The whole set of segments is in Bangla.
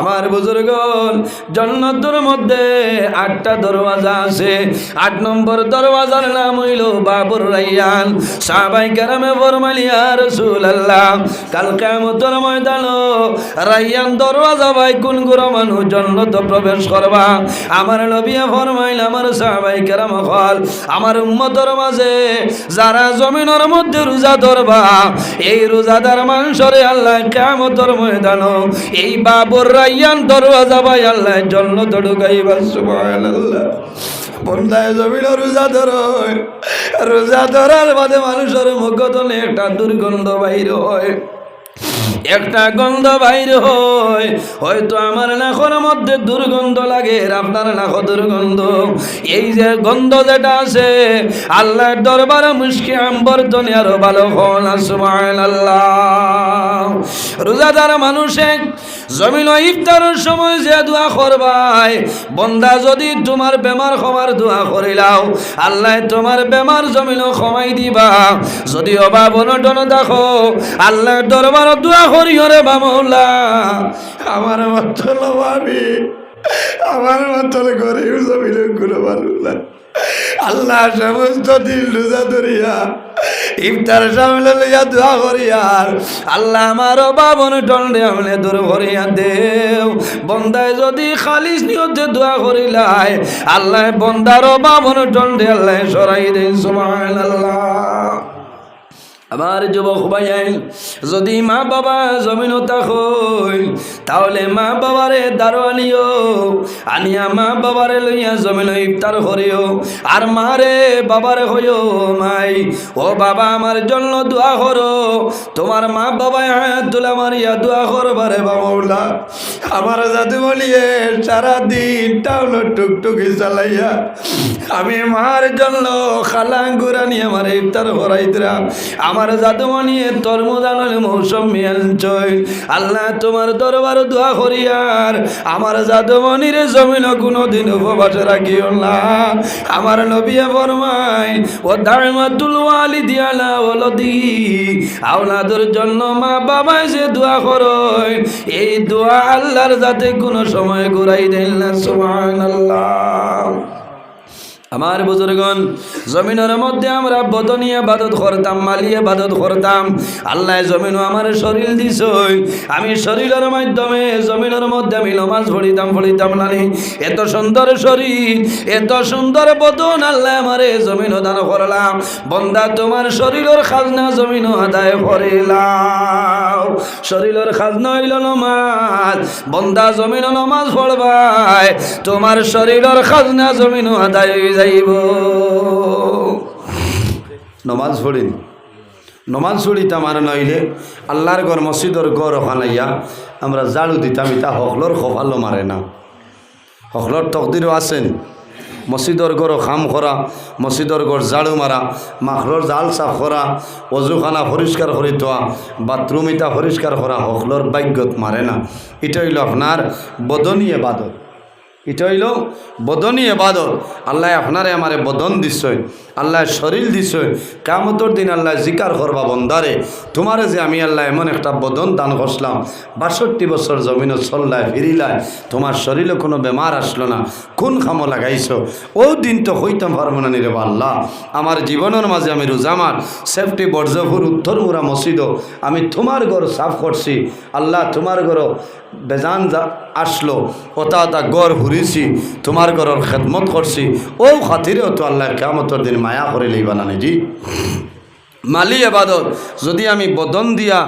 আমার বুজুর্গন জন্নতর মধ্যে আটটা দরওয়াজা আছে। আট নম্বর দরওয়াজার নাম হইল বাবুর রাইয়ান সাহাবাই কেরামে ফরমালিয়া রসুল আল্লাহ কাল কেমতর ময়দান রাইয়ান দরওয়াজা ভাই কোন গুরু মানুষ জন্নত প্রবেশ করবা? আমার নবিয়া ফরমাইল, আমার সাহাবাই কেরাম হল আমার উম্মতর মাঝে যারা জমিনের মধ্যে রোজা ধরবা, এই রোজাদার মানুষরে আল্লাহ কেমতর ময়দান এই বাবুর রাইয়ান দরওয়াজা ভাই আল্লাহ জন্য দড়ু ঢুকাইবার সুবহানাল্লাহ। বন্ধায় জমিন রোজা ধর। রোজা ধরার বাদে মানুষের মুখ তো একটা দুর্গন্ধ বাইর হয়। একটা গন্ধ বাইর হয়। হয়তো আমার নাখর মধ্যে দুর্গন্ধ লাগে আপনার নাখ দুর্গন্ধ। এই যে গন্ধ যেটা আছে, আল্লাহর দরবারে মুশকি আম্বর্তনে আরও ভালো হন আসমান আল্লাহ রোজাদার মানুষে, জমিন ইফতারের সময় যে দোয়া করবাই বন্দা যদি তোমার বেমার ক্ষমার দোয়া করিলাও, আল্লাহ তোমার বেমার জমিন ক্ষমাই দিবা। যদি অভাব অনটন দেখো আল্লাহ দরবার দোয়া করিও রে বামৌলা আমার মতন আমি আমার মতন গরিব জমিনগুলো বানুল্লাহ আল্লাহ সমস্ত দিন রোজা ধরিয়া, ইফতার সামনে লইয়া দোয়া করিয়ার আল্লাহ আমার বাবন টন্ডে আমলে দূর করিয়া দেও। বন্দায় যদি খালিস নিয়তে দোয়া করিলাই আল্লাহ বন্দার বাবন টন্ডে আল্লাহ সরাই দেন, সুবহানাল্লাহ। আমার যুবক ভাইয়াই, যদি মা বাবা জমিন তাহলে মা বাবারে দারো আনিও আনিয়া মা বাবারে লইয়া জমিন ইফতার করিও। আর মারে বাবারে হইও মাই, ও বাবা আমার জন্য দোয়া করো। তোমার মা বাবায় হায়াত তুলা মারিয়া দোয়া করবারে বাবাউলা আমার জাদু বলিয়ে সারাদিন টাউন টুকটুকি চালাইয়া, আমি মার জন্য খালা গুরানি আমার ইফতার করাইতরা আমার জাদুমণি তরমুদানের মৌসুম মিয়াঞ্চয় আল্লাহ তোমার দরবার দোয়া করিয়ার আমার জাদুমণির জমিন কোনোদিন উপবাসে রাখিও না। আমার নবিয়া ফরমাই ও দারমাতুল ওয়ালি দিয়ালা ওলদি আওলাদের জন্য মা বাবাই যে দোয়া করয়, এই দোয়া আল্লাহর যাতে কোনো সময় ঘুরাই দেন না, সুবহানাল্লাহ। আমার বুজুর্গন জমিনের মধ্যে আমরা বদনিয়ে বাদত করতাম মালিয়ে বাদত করতাম। আল্লাহ জমিনও আমার শরীর দিছই। আমি শরীরের মাধ্যমে জমিনের মধ্যে আমি নমাজ পড়িতাম পড়িতাম নানি। এত সুন্দর শরীর, এত সুন্দর বদন আল্লাহ আমারে জমিনও দান করলাম। বন্দা, তোমার শরীরের খাজনা জমিনও আদায় করিলাম। শরীরের খাজনা হইল নমাজ। বন্দা, জমিনও নমাজ পড়বাই তোমার শরীরের খাজনা জমিনও আদায় যাইব। নমাজ পড়িন নমাজ পড়িতাম আর নইলে আল্লাহর ঘর মসজিদর ঘর ওখানাইয়া আমরা জাড়ু দিতাম, ইতা হকলর কপালও মারে না। হকলর তকদিরও আছেন মসজিদর ঘর খাম করা মসজিদর ঘর ঝাড়ু মারা, মাখলর জাল সাফ করা অজুখানা পরিষ্কার করে তোয়া বাথরুম ইটা পরিষ্কার করা হকলর বাক্যত মারে না। এটা হইল আপনার বদনী এবাদত। এটা হইল বদনী এবাদত। আল্লাহ আপনারে আমারে বদন দিছয় আল্লাহ শরীর দিছয় কামতর দিন আল্লাহ জিকার করবা বন্দারে। তোমারে যে আমি আল্লাহ এমন একটা বদন দান করলাম বাষট্টি বছর জমিনও চল্লায় ফিরিলায়, তোমার শরীরে কোনো বেমার আসলো না। কোন খামো লাগাইছো? ও দিন তো হইতাম পারব না নিরে আল্লাহ। আমার জীবনের মাঝে আমি রোজামার সেফটি বর্জপুর, উত্তর মুরা মসজিদ, আমি তোমার ঘর সাফ করছি। আল্লাহ তোমার ঘর বেজান আসলো ওটা ওটা গড় ঘুরিছি তোমার ঘরের খেদমত করছি ও খাতিরেও তো আল্লাহ কেমতর দিন মায়া করে লইবা না জি মালি এবাদত। যদি আমি বদন দিয়া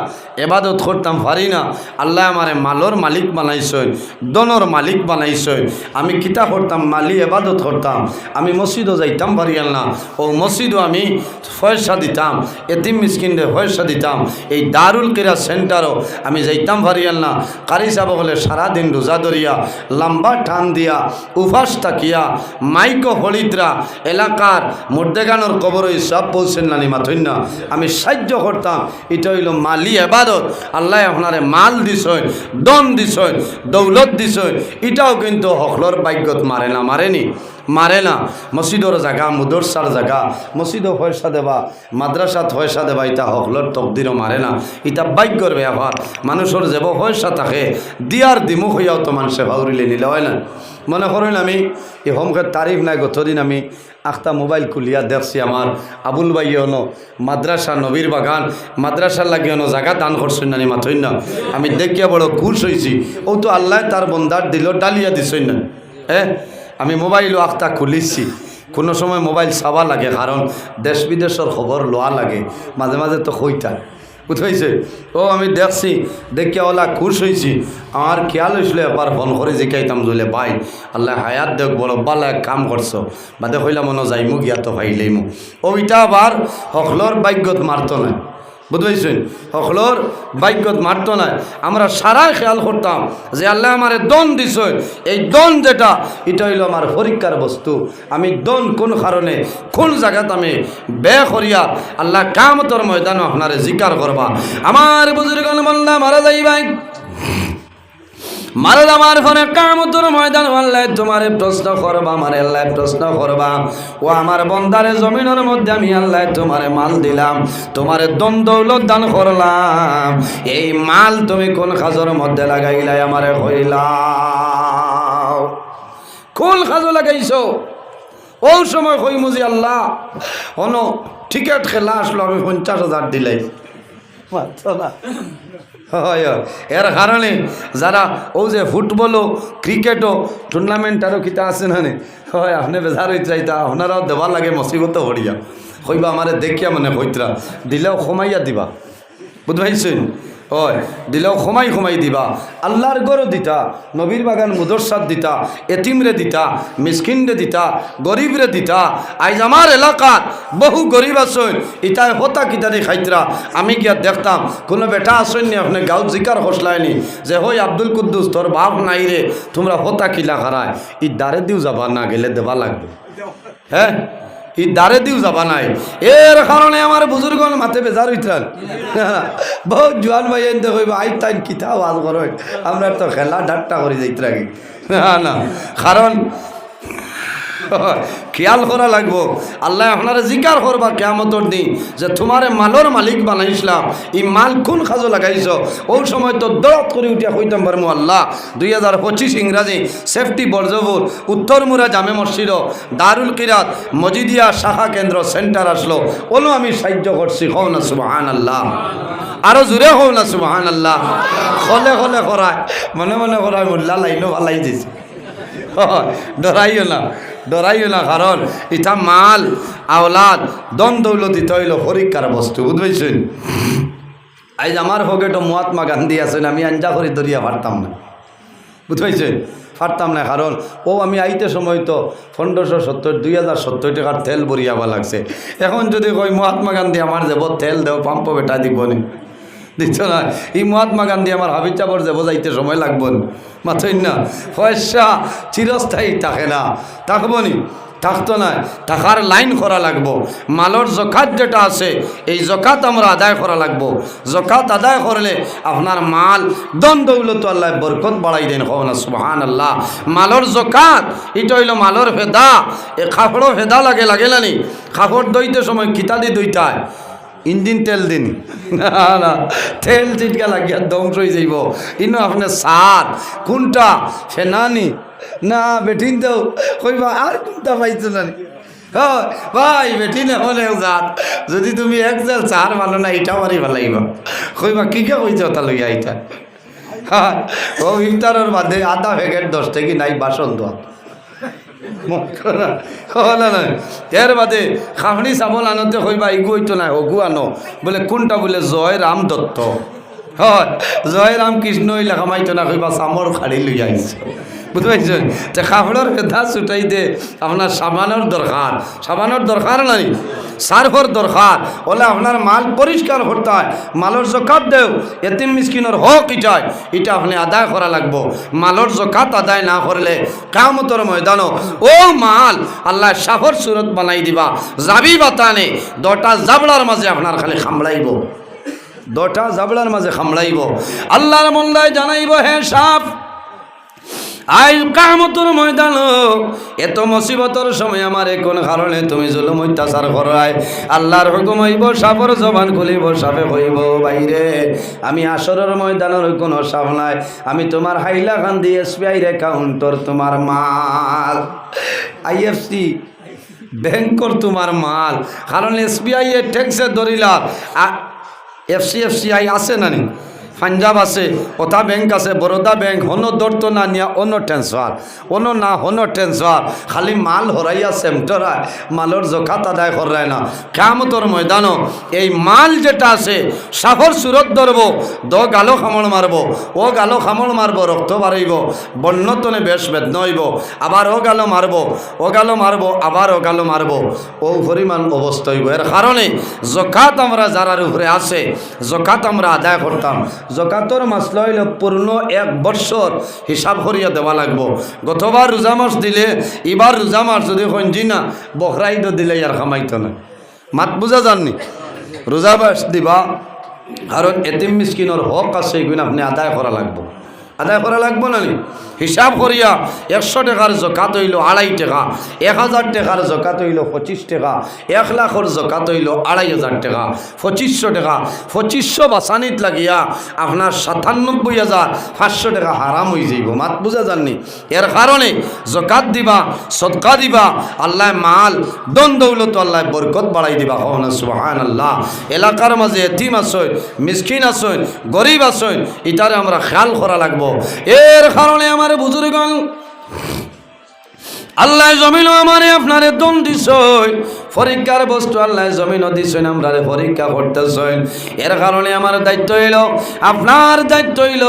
এবাদত করতাম, পারি না। আল্লাহ আমারে মালর মালিক বানাইছই দনর মালিক বানাইছই আমি কিতা করতাম, মালি এবাদত করতাম। আমি মসজিদও যাইতাম, পারি না। ও মসজিদও আমি পয়সা দিতাম, এতিম মিসকিনরে পয়সা দিতাম। এই দারুল কিরা সেন্টারও আমি যাইতাম, পারি না। কারি যাব হলে সারাদিন রোজা ধরিয়া, লম্বা টান দিয়া, উপাস তাকিয়া মাইকো হলিতরা এলাকার মুর্দেগানোর কবর সব পৌঁছেন নানি মাথইন না। আমি সাহায্য করতাম। এটা হইল মালি এবাদত আল্লাহ আপনারে মাল দিছয় দন দিছয় দৌলত দিছয় এটাও কিন্তু হকলর বাক্যত মারে না, মারেনি। মারে না। মসজিদর জায়গা মুদরসার জায়গা মসজিদও পয়সা দেবা, মাদ্রাসাত পয়সা দেবা ইটা হকলর তকদিরও মারে না। ইটা ভাগ্যর ব্যবহার মানুষের যেব পয়সা থাকে দিয়ার দিমুখ হইয়াও তো মানুষে ভাউরিলে নিলে, হয় না? মনে করেন আমি, এই হোমকের তারিফ নাই গতদিন আমি আখতা মোবাইল খুলিয়া দেখছি আমার আবুল ভাই হনো মাদ্রাসা নবীর বাগান, মাদ্রাসার লাগে হনো জায়গা দান করছেন না মাথই না আমি দেখিয়া বড় খুশ হয়েছি ও তো আল্লাহ তার বন্দার দিল ডালিয়া দিছই না। হ্যাঁ আমি মোবাইলও আখতা খুলিছি। কোনো সময় মোবাইল চাবা লাগে, কারণ দেশ বিদেশের খবর লোয়া লাগে। মাঝে মাঝে তো হইতা বুঝাইছে? ও, আমি দেখছি দেখিয়া ওলা খুশ হয়েছি আমার খেয়াল হয়েছিল এবার ফোন করে জিকাইতাম জলে, ভাই, আল্লাহ হায়াত দেখ, বলো, বালা কাম করছ। বা দেখলাম মনে যাইমু, গিয়া তো ভাইলেইমু ও ইটা আবার হকলর বাক্যত মারতো না। বুঝবাইছেন সকলোর বাক্যত মারত না। আমরা সারাই খেয়াল করতাম যে আল্লাহ আমারে দন দিছ। এই দন যেটা, এটা হইল আমার পরীক্ষার বস্তু। আমি দন কোন কারণে, কোন জায়গাত আমি বে করিয়া আল্লাহ কামতর ময়দান আপনারে জিকার করবা। আমার বুজুর্গ মারা যাইবাই। মারে আমার ফোনে, কামতুর ময়দান, আল্লাহ তোমারে প্রশ্ন করবা, আমার আল্লাহ প্রশ্ন করবা। ও আমার বন্দারে জমিনের মধ্যে আমি আল্লাহ তোমারে মাল দিলাম, তোমারে দম দৌলত দান করলাম। এই মাল তুমি কোন খাজর মধ্যে লাগাইলাই আমারে হইলাও। কোন খাজো লাগাইছো? ও সময় কই মুজি আল্লাহ? হনো টিকেট খেলা আসলো, আমি পঞ্চাশ হাজার দিলাই। না। হয়। এর কারণে যারা ও যে ফুটবলও, ক্রিকেটও টুর্নামেন্ট আরও কিতা আছে না হয়, আপনি বেজার হয়ে চাইতা আপনারাও দেবার লাগে মসিবত হরিয়া কইবা আমারে দেখিয়া মানে হইতরা দিলেও কমাইয়া দিবা। বুঝবাইছেন? হয় দিলেও সময় সময় দিবা। আল্লাহর গরো দিতা, নবীর বাগান মুদরসাদ দিতা, এতিমরে দিতা, মিসকিনরে দিতা, গরিবরে দিতা। আইজ আমার এলাকাত বহু গরিব আসন ইটাই হতা কিতারে খাইতরা। আমি গিয়া দেখতাম, কোনো বেটা আসন নি, আপনি গাঁও জিকার হসলায়নি যে হই আব্দুল কুদ্দুস তোর বাপ নাই রে তোমরা হতা কিলা খারায় ই দারে দিও যাবা, না গেলে দেবা লাগবে। হ্যাঁ ই দারে দিও যাবা নাই। এর কারণে আমার বুজুর্গ মাথে বেজার হইতাল বহুত জোয়ান ভাই এনতে কইব, আই তাই কিতা আওয়াজ করো আমরা তো খেলা ঠাট্টা করে যাইতে লাগি। না না। কারণ খেয়াল করা লাগবো। আল্লাহ আপনারা জিকার করবা কেমতর দিন যে তোমারে মালর মালিক বানাইছিলাম। এই মাল কোন খাজো লাগাইছ? ওই সময় তো দরদ করে উঠিয়া কইতাম পারমু আল্লাহ দুই হাজার পঁচিশ ইংরাজি সেফটি বর্জপুর উত্তরমুরা জামে মসজিদ দারুল কিরাত মজিদিয়া শাখা কেন্দ্র সেন্টার আসলো ওলো আমি সাহায্য করছি হও না সুবাহান আল্লাহ আরও জোরে হও না সুবাহান আল্লাহ হলে হলে করায় মনে মনে করায় মোল্লা লাইনও ভালাই দিছে। ডরাইও না। ডরাইও না কারণ, ইটা মাল, আওলাদ, দন দৌলত ইটা হইল পরীক্ষার বস্তু, বুঝবেছেন? আজ আমার পকেটও মহাত্মা গান্ধী আছেন, আমি আঞ্জা করে দরিয়া পারতাম না। বুঝতে পারতাম না কারণ, ও আমি আইতে সময় তো পনেরোশো সত্তর, দুই হাজার সত্তর টাকার তেল বরিয়াবা লাগছে। এখন যদি কই মহাত্মা গান্ধী আমার দেব তেল দেব পাম্প বেটা দিব নি দিচ্ছ না এই মহাত্মা গান্ধী আমার হাবিজ চাপর দেব যাইতে সময় লাগবো না। মাথই না পয়সা চিরস্থায়ী থাকে না। থাকব নি। থাকতো না থাকার লাইন করা লাগবো। মালর জকাত যেটা আছে, এই জকাত আমরা আদায় করা লাগবো। জকাত আদায় করলে আপনার মাল দন দৌলত আল্লাহ বরকত বাড়াই দেন হো না সুহান আল্লাহ মালর জকাত এটা হইল মালর ভেদা। এ খাফড়ও ভেদা লাগে লাগে না নি? খাফড় দইতে সময় কিতা দি দইতায় ইঞ্জিন তেল দিন। না না, তেল চিটকা লাগিয়া ধ্বংস হয়ে যাইব। ইনো আপনার সাত কোনটা? ফেনানি না, বেঠিন দেও কইবা, আর কোনটা পাইছো না ভাই বেটি না হলে যাত যদি তুমি এক জাল চার মানো না এটা মারি ভালাইবা কইবা, কি কে কইছ তা লইয়া এটা ও ইফতারের বাদে আধা প্যাকেট দশ থেকে নাই বাসন দোয়া এর বাদে খামড়ি চাবল আনতে কইবা, ইগু হইতো না অগু আনো। বলে, কোনটা? বলে, জয় রাম দত্ত। হয়, জয় রাম কৃষ্ণ ইলা খামাইতো না কইবা, চামৰ খাড়ি লই আইছে বুঝতে পারছেন? যে খাবড়ের বেধা ছুটাইতে আপনার সাবানোর দরকার। সাবানোর দরকার নাই, সার্ফর দরকার। ওলে আপনার মাল পরিষ্কার করতে হয় মালর জকাত দেও, এতিম মিসকিনের হক ইটায় এটা আপনি আদায় করা লাগবো। মালর জকাত আদায় না করলে কামতর ময়দানও ও মাল, আল্লাহ সাফর সুরত বানাই দিবা। যাবি বাতানে দটা জাবলার মাঝে আপনার খালি খামড়াইব দটা জাবলার মাঝে খামড়াইব আল্লাহর মন্দায় জানাইব, হে সাপ আই কামতর ময়দান, এত মুসিবতর সময় আমার কোন কারণে তুমি জুলুম অত্যাচার করায়? আল্লাহর হুকুম হইব, সাপর জবান খুলিব, সাপে হইব বাইরে। আমি আসরের ময়দানের কোনো সাপ নাই। আমি তোমার হাইলা এসবিআই রে কাউন্টার তোমার মাল। আইএফসি, ব্যাংকর তোমার মাল। কারণ এসবিআই এর ট্যাক্সে ধরিলা। এফসি, এফসিআই আছে নানি পাঞ্জাব আছে, ওটা ব্যাংক আছে, বরোদা ব্যাংক হনো দৌড়তো না নিয়া অন্য ট্রান্সফার অন্য না, হনো ট্রান্সফার খালি মাল হরাইয়া সেমটরায় মালর জোখাত আদায় করায় না। কেমতর ময়দানও এই মাল যেটা আছে সাহর সুরত ধরব দ গালো খামড় মারব ও গালো খামড় মারব রক্ত বাড়াইব বন্যতনে বেশ বেদন হইব, আবার ও গালো মারব ও গালো মারব আবার ও গালো মারব ও পরিমাণ অবস্থা হইব। এর কারণে জকাত আমরা যারার উপরে আছে, জকাত আমরা আদায় করতাম জকাতর মাস লইল পূর্ণ এক বৎসর হিসাব করিয়া দেওয়া লাগবো। গতবার রোজা মাস দিলে এবার রোজা মাস যদি সঞ্জি না বখরাই দিলে ইয়ার খামাইতো না। মাত বুঝা জাননি রোজা মাস দিবা, কারণ এতিম মিসকিনের হক আছে এগুলো আপনি আদায় করা লাগবো। আদায় করা লাগবো না? হিসাব করিয়া একশো টাকার জকাত হইল আড়াই টাকা, এক হাজার টাকার জকাত হইল পঁচিশ টাকা, এক লাখর জকাত হইল আড়াই হাজার টাকা, পঁচিশশো টাকা। পঁচিশশো বাসানিত লাগিয়া আপনার সাতানব্বই হাজার পাঁচশো টাকা হারাম হয়ে যাইব, মাত বুঝা যাননি? এর কারণে জকাত দিবা, সদকা দিবা, আল্লাহ মাল দন দৌলত আল্লাহ বরকত বাড়াই দিবা। হন সুবাহান আল্লাহ এলাকার মাঝে এতিম আসইন মিসকিন আসইন গরিব আসইন ইটারে আমরা খেয়াল করা লাগবো। এর কারণে আমার বুজুর্গণ আল্লাহ জমিল আমারে আপনারে দম দিছই পরীক্ষার বস্তু আল্লাহ জমিনও দিছেন আমরা পরীক্ষা করতেছেন। এর কারণে আমার দায়িত্ব হইল, আপনার দায়িত্ব হইল,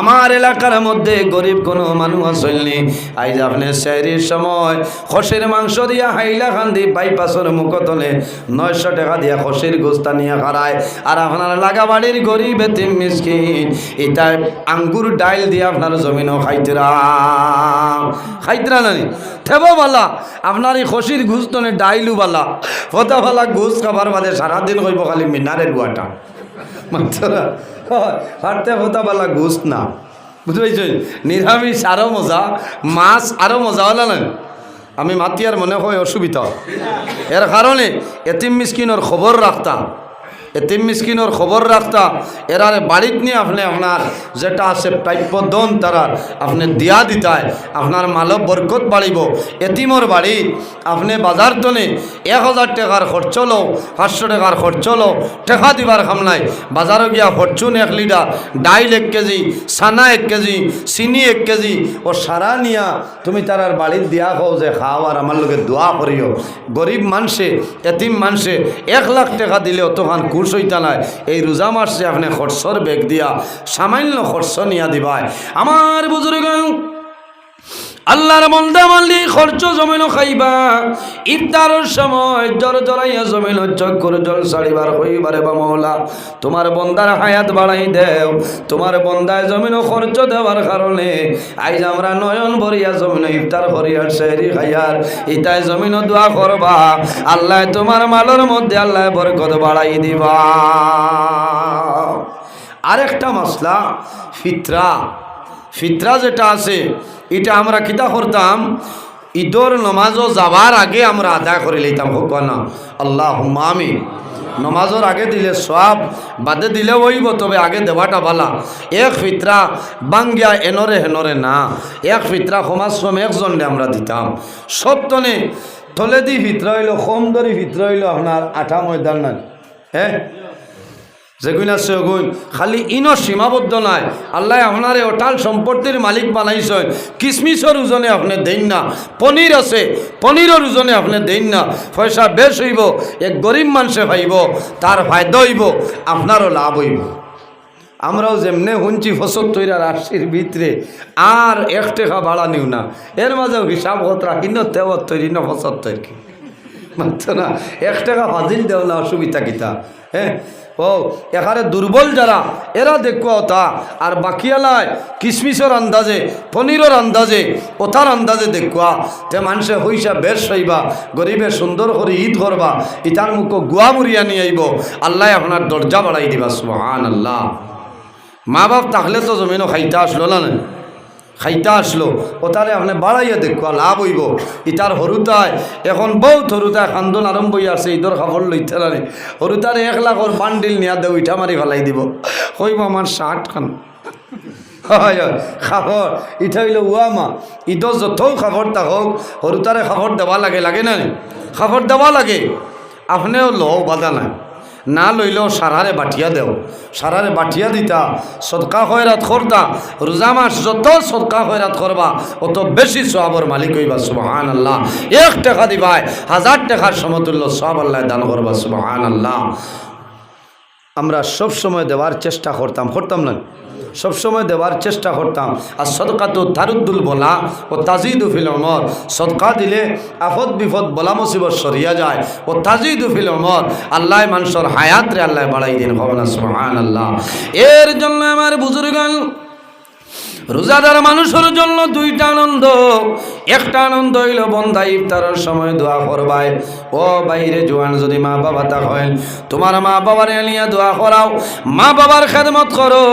আমার এলাকার মধ্যে গরিব কোনো মানুষ আসেননি। আইজ আপনি শহরের সময় খসের মাংস দিয়া হাইলা খান্দি বাইপাসের মুখতলে নয়শো টাকা দিয়া খসের গোস্তা নিয়ে খারায় আর আপনার লাগা বাড়ির গরিব এতিম মিসকিন এটা আঙ্গুর ডাইল দিয়ে আপনার জমিনও খাইতরা খাইতরা নানি? থেব বালা, আপনার এই খসির ঘুষ তনে ডাইলু বালা। ফতা বালা ঘুষ খাবার বাদে সারাদিন কইব খালি মিনারের গুয়াটা হাঁটতে ফতাফালা ঘুষ না। বুঝতে পারছেন নিরামিষ আরও মজা, মাছ আরও মজা হল না আমি মাতিয়ার মনে হয় অসুবিধা। এর কারণে এতিম মিসকিনের খবর রাখতাম। এতিম মিসকিনের খবর রাখতা। এরারে বাড়িত নিয়ে আপনি আপনার যেটা আছে প্রাপ্য দন তারা আপনি দিয়া দিতায়, আপনার মালব বরকত বাড়িব। এতিমর বাড়ি আপনি বাজার তনে এক হাজার টাকার খরচ লো পাঁচশো টাকার খরচ লো টেকা দিবার খামলাই বাজারও গিয়া ফরচুন এক লিটার, ডাইল এক কেজি সানা এক কেজি, চিনি এক কেজি। ও সারা নিয়া তুমি তারার বাড়ির দিয়া খাও যে খাও আর আমার লোকে দোয়া করিও। গরিব মানুষে, এতিম মানুষে এক লাখ টাকা দিলে অতখান কুশ হইতা নাই এই রোজা মাসে আপনি খরচর বেগ দিয়া সামান্য খরচ নিয়া দিবায় আমার বুজুর্গ আল্লাহর মন্দা মাল্লি খরচ জমিন খাইবা। ইফতারের সময় জল জলাইয়া জমিন চক্কর জল সারিবার হইবারে বা মহলা। তোমার বন্দার হায়াত বাড়াই দেও। তোমার বন্দায় জমিন খরচ দেওয়ার কারণে আইজ আমরা নয়ন ভরিয়া জমিন ইফতার করিয়ার সেরি খাইয়ার। ইতাই জমিন দোয়া করবা। আল্লাহ তোমার মালের মধ্যে আল্লাহ বরকত বাড়াই দিবা। আরেকটা মশলা, ফিতরা। ফিতরা যেটা আছে, এটা আমরা কিতা করতাম? ঈদর নমাজও যাবার আগে আমরা আদায় করে লইতাম, হোক না? আল্লাহ আমি নমাজর আগে দিলে সব বাদে দিলে ওইব, তবে আগে দেওয়াটা ভালা এক ফিতরা বাঙ্গিয়া এনরে হেনরে না। এক ফিতরা সমাজ শ্রম একজনে আমরা দিতাম। সব তনে তলে দি ফিতরা হইল কম দরি ফিতরা হইল, আপনার আঠা ময়দান না হ্যাঁ যেগুন আছে ওগুন খালি ইনো সীমাবদ্ধ নাই। আল্লাহ আপনারে অটাল সম্পত্তির মালিক বানাইছেন। কিসমিসর ওজনে আপনি দেন না, পনির আছে, পনিরের ওজনে আপনি দেন না। পয়সা বেশ হইব, এক গরিব মানুষে পাইব, তার ফায়দা হইব, আপনারও লাভ হইব। আমরাও যেমনে শুনছি ফসল তৈরার রাশির ভিতরে, আর এক টাকা ভাড়া নিও না। এর মাঝেও হিসাব হতরা কিনো তেও তৈরি না ফসল তৈরি। মাত্র না। এক টাকা ফাজিল দেও না, অসুবিধা কিতা? হ্যাঁ ও, এখানে দুর্বল যারা, এরা দেখো তা আর বাকিয়ালায় কিসমিসের আন্দাজে, পনিরের আন্দাজে ওথার আন্দাজে দেখুয়া। তে মানুষে হইসা বেশ হইবা, গরিবে সুন্দর করে ঈদ করবা ইতার মুখ গুয়া মুড়িয়া নিয়ে আইব। আল্লাহ আপনার দরজা বাড়াই দিবা সুহান আল্লাহ মা বাপ থাকলে তো জমিনও খাইতে আসলো না? খাইতা আসলো। ও তাহলে আপনি বাড়াইয়া দেখো লাভ হইব। ইটার হরুতায়, এখন বহুত হরুতায় খান্দন আরম্ভ হইয়া আছে ঈদর খাবার লইতে নারে। হরুতার এক লাখর বান্ডিল নিয়া দেও ইটা মারি ফেলাই দিব। হইব আমার শার্ট খান। হয় খাবার ইটা হইলে উয়ামা। ঈদর যত খাবার থাকক, হরুতারে খাবার দেওয়া লাগে লাগে না খাবার দেওয়া লাগে। আপনিও লো বাধা নাই। না লইলেও সারারে বাটিয়া দেও। সারারে বাটিয়া দিতা, সদকা হয়রাত করতা রোজা মাস যত সদকা হয়রাত করবা অত বেশি সবর মালিক হইবা সুবাহান আল্লাহ এক টাকা দিবাই, হাজার টাকার সমতুল্য সব আল্লাহ দান করবা সুবাহান আল্লাহ আমরা সব সময় দেওয়ার চেষ্টা করতাম করতাম না। সবসময় দেওয়ার চেষ্টা করতাম। আর সদকা তো তারুদ্দুল বলা ও তাজিদু ফিল অমর সদকা দিলে আফদ বিফদ বলা মুসিবত সরিয়া যায়। ও তাজিদু ফিল অমর আল্লাহ মানুষের হায়াত রে আল্লাহ বাড়াই দিন। ভবনা সুবহান আল্লাহ এর জন্য আমার বুজুর্গান রোজাদার মানুষের জন্য দুইটা আনন্দ। একটা আনন্দ হইল বন্ধা ইফতারের সময় দোয়া করবাই ও বাইরে জোয়ান, যদি মা বাবা তা হয়, তোমার মা বাবার এলিয়া দোয়া করাও, মা বাবার খেদমত করো,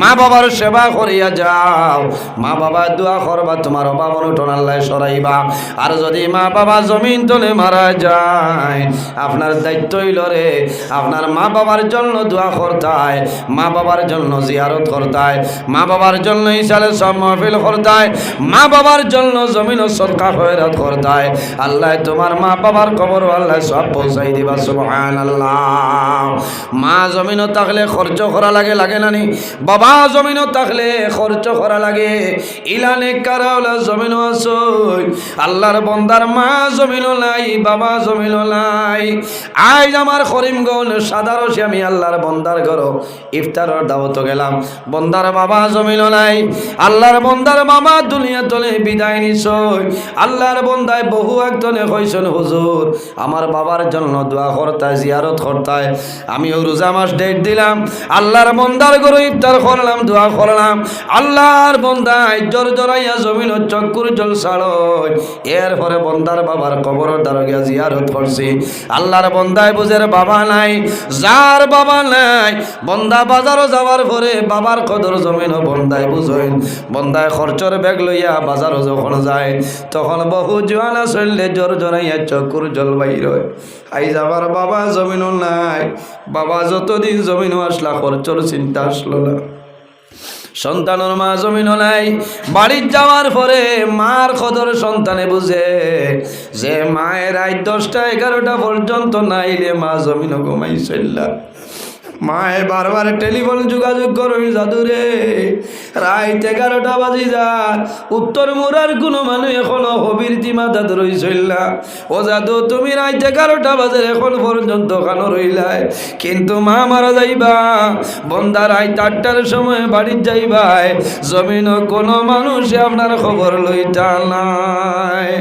মা বাবার সেবা করিয়া যাও। মা বাবা দোয়া করবা, তোমার অভাব অনুটন আল্লাহ সরাইবা। আর যদি মা বাবা জমিন তলে মারা যায়, আপনার দায়িত্ব হইল রে, আপনার মা বাবার জন্য দোয়া করতায়, মা বাবার জন্য জিয়ারত করতায়, মা বাবার জন্য ইসালে সব মহফিল করতায়। মা বাবার জন্য জমিন সরকার হয়রাত করতায়। আল্লাহ তোমার মা বাবার খবর আল্লাহ সব পৌঁছাই দিবা সুবহান আল্লাহ মা জমিনও থাকলে খরচ করা লাগে লাগে নানি বাবা জমিনও থাকলে খরচ করা লাগে। ইলানে কারাওলা জমিনও আসই আল্লাহর বন্দার মা জমিনও নাই, বাবা জমিনও নাই। আজ আমার করিমগঞ্জ সাদারসে আমি আল্লাহর বন্দার ঘর। ইফতারের দাওয়াত গেলাম। বন্দার বাবা জমিনও নাই আল্লাহর বন্দার মামা দুনিয়া তলে বিদায় নিছই আল্লাহর বন্দায় বহু একজনে কইছেন, হুজুর, আমার বাবার জন্য দোয়া করতায় জিয়ারত করতায়। আমিও রোজা মাস ডেট দিলাম, আল্লাহর বন্দার গরু ইফতার করলাম, দোয়া করলাম। আল্লাহর বন্দায় জোর জোরাইয়া জমিন চক্কুর জল ছাড়ই এরপরে বন্দার বাবার কবর দারগিয়া জিয়ারত করছি। আল্লাহর বন্দায় বুঝের বাবা নাই, যার বাবা নাই, বন্দা বাজারও যাওয়ার পরে বাবার কদর জমিন বন্দায় বুঝইন বন্দায় খরচর ব্যাগ লইয়া বাজারও যখন যায়, তখন বহু জোয়ানা চললে জোর জোরাইয়া চকুর জল বাইর আই যাবার বাবা জমিনও নাই, বাবা যতদিন জমিনও আসলা খরচর চিন্তা আসলো না। সন্তানের মা জমিন নাই, বাড়ির যাওয়ার পরে মার খদর সন্তানে বুঝে, যে মায়ের রাত দশটা এগারোটা পর্যন্ত নাইলে মা জমিন ঘুমাই চললা। মায়ে বারবার টেলিফোন যোগাযোগ করবি জাদুরে রাত এগারোটা বাজি যা। উত্তর মোড়ার কোনো মানুষ এখনও হবির তিমা দাদু রইছইলা ও জাদু, তুমি রাত এগারোটা বাজে এখন পর্যন্ত কানো রইলাই? কিন্তু মা মারা যাইবা। বন্দা রাত আটটার সময় বাড়ির যাইবাই। জমিন কোনো মানুষে আপনার খবর লইতা নাই।